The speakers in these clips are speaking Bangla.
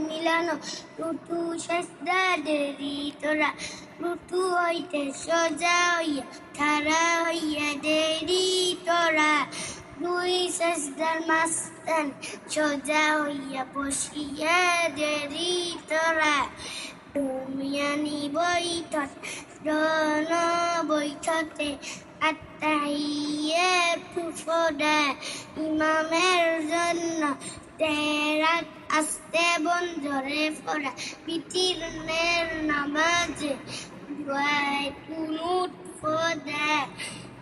মিলানো সেজদা দেরি তোরা রুতু হইতে সোজা হইয়া খাড়া হইয়া দেরি তোরা দুই সেজদার মাস্তান সোজা হইয়া বসিয়া দেরি দুমিয়ানি বৈঠত রণ বৈঠতে আত্মাহিয়ের ফুফোদা ইমামের জন্য তেরাত আস্তে বন্ধরে ফোরা বিতিরনের নামাজে কুনুত ফোদা।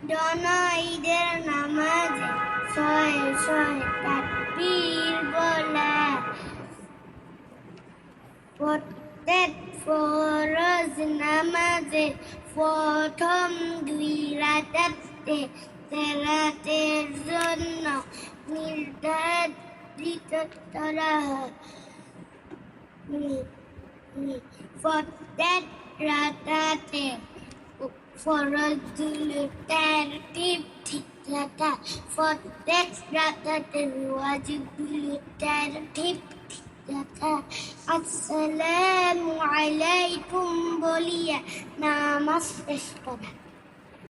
ডনাইদের নামাজে ছয় ছয় তাকবীর বলা। প্রত্যেক ফরজ নামাজে প্রথম দুই রাতাতে তেরাতের জন্য নির্ধারিত করা হয় নি- নি- প্রত্যেক রাতাতে ফরজগুলো তারটিব ঠিক রাখা প্রত্যেক রাতাতে ওয়াজিবগুলো তারটিব ঠিক রাখা আসসালামু عليكم بلي نعم الصدق